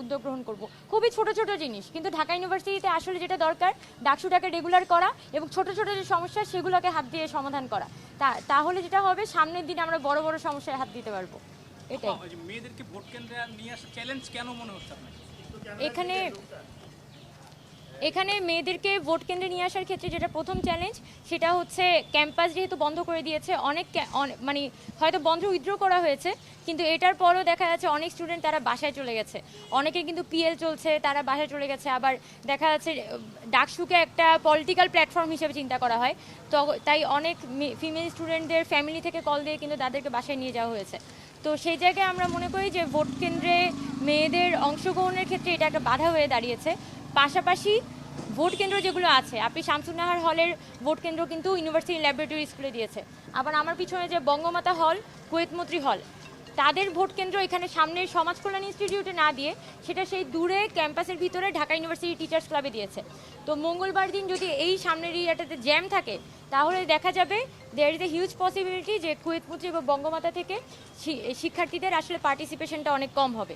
উদ্যোগ গ্রহণ করব। খুবই ছোট ছোট জিনিস কিন্তু ঢাকা ইউনিভার্সিটিতে আসলে যেটা দরকার ডাকসুটাকে রেগুলার করা এবং ছোট ছোট যে সমস্যা সেগুলোকে হাত দিয়ে সমাধান করা। তা তাহলে যেটা হবে সামনের দিনে আমরা বড় বড় সমস্যায় হাত দিতে পারব। এটাই। মেয়েদেরকে ভোট কেন্দ্রে নিয়ে আসা চ্যালেঞ্জ কেন মনে হচ্ছে এখানে এখানে মেয়েদেরকে ভোট কেন্দ্রে নিয়ে আসার ক্ষেত্রে যেটা প্রথম চ্যালেঞ্জ সেটা হচ্ছে ক্যাম্পাস যেহেতু বন্ধ করে দিয়েছে, অনেক মানে হয়তো বন্ধ উইথড্র করা হয়েছে, কিন্তু এটার পরও দেখা যাচ্ছে অনেক স্টুডেন্ট তারা বাসায় চলে গেছে। অনেকের কিন্তু পিএল চলছে, তারা বাসায় চলে গেছে, আবার দেখা যাচ্ছে ডাকসুকে একটা পলিটিক্যাল প্ল্যাটফর্ম হিসেবে চিন্তা করা হয়। তো তাই অনেক ফিমেল স্টুডেন্টদের ফ্যামিলি থেকে কল দিয়ে কিন্তু তাদেরকে বাসায় নিয়ে যাওয়া হয়েছে। তো সেই জায়গায় আমরা মনে করি যে ভোট কেন্দ্রে মেয়েদের অংশগ্রহণের ক্ষেত্রে এটা একটা বাধা হয়ে দাঁড়িয়েছে। পাশাপাশি ভোট কেন্দ্র যেগুলো আছে, আপনি শামসুন্নাহার হলের ভোট কেন্দ্র কিন্তু ইউনিভার্সিটি ল্যাবরেটরি স্কুলে দিয়েছে। আবার আমার পিছনে যে বঙ্গমাতা হল কুয়েতমন্ত্রী হল, তাদের ভোট কেন্দ্র এখানে সামনের সমাজ কল্যাণ ইনস্টিটিউটে না দিয়ে সেটা সেই দূরে ক্যাম্পাসের ভিতরে ঢাকা ইউনিভার্সিটি টিচার্স ক্লাবে দিয়েছে। তো মঙ্গলবার দিন যদি এই সামনের এরিয়াটাতে জ্যাম থাকে, তাহলে দেখা যাবে there is a huge possibility যে কুয়েতমন্ত্রী এবং বঙ্গমাতা থেকে শিক্ষার্থীদের আসলে পার্টিসিপেশনটা অনেক কম হবে।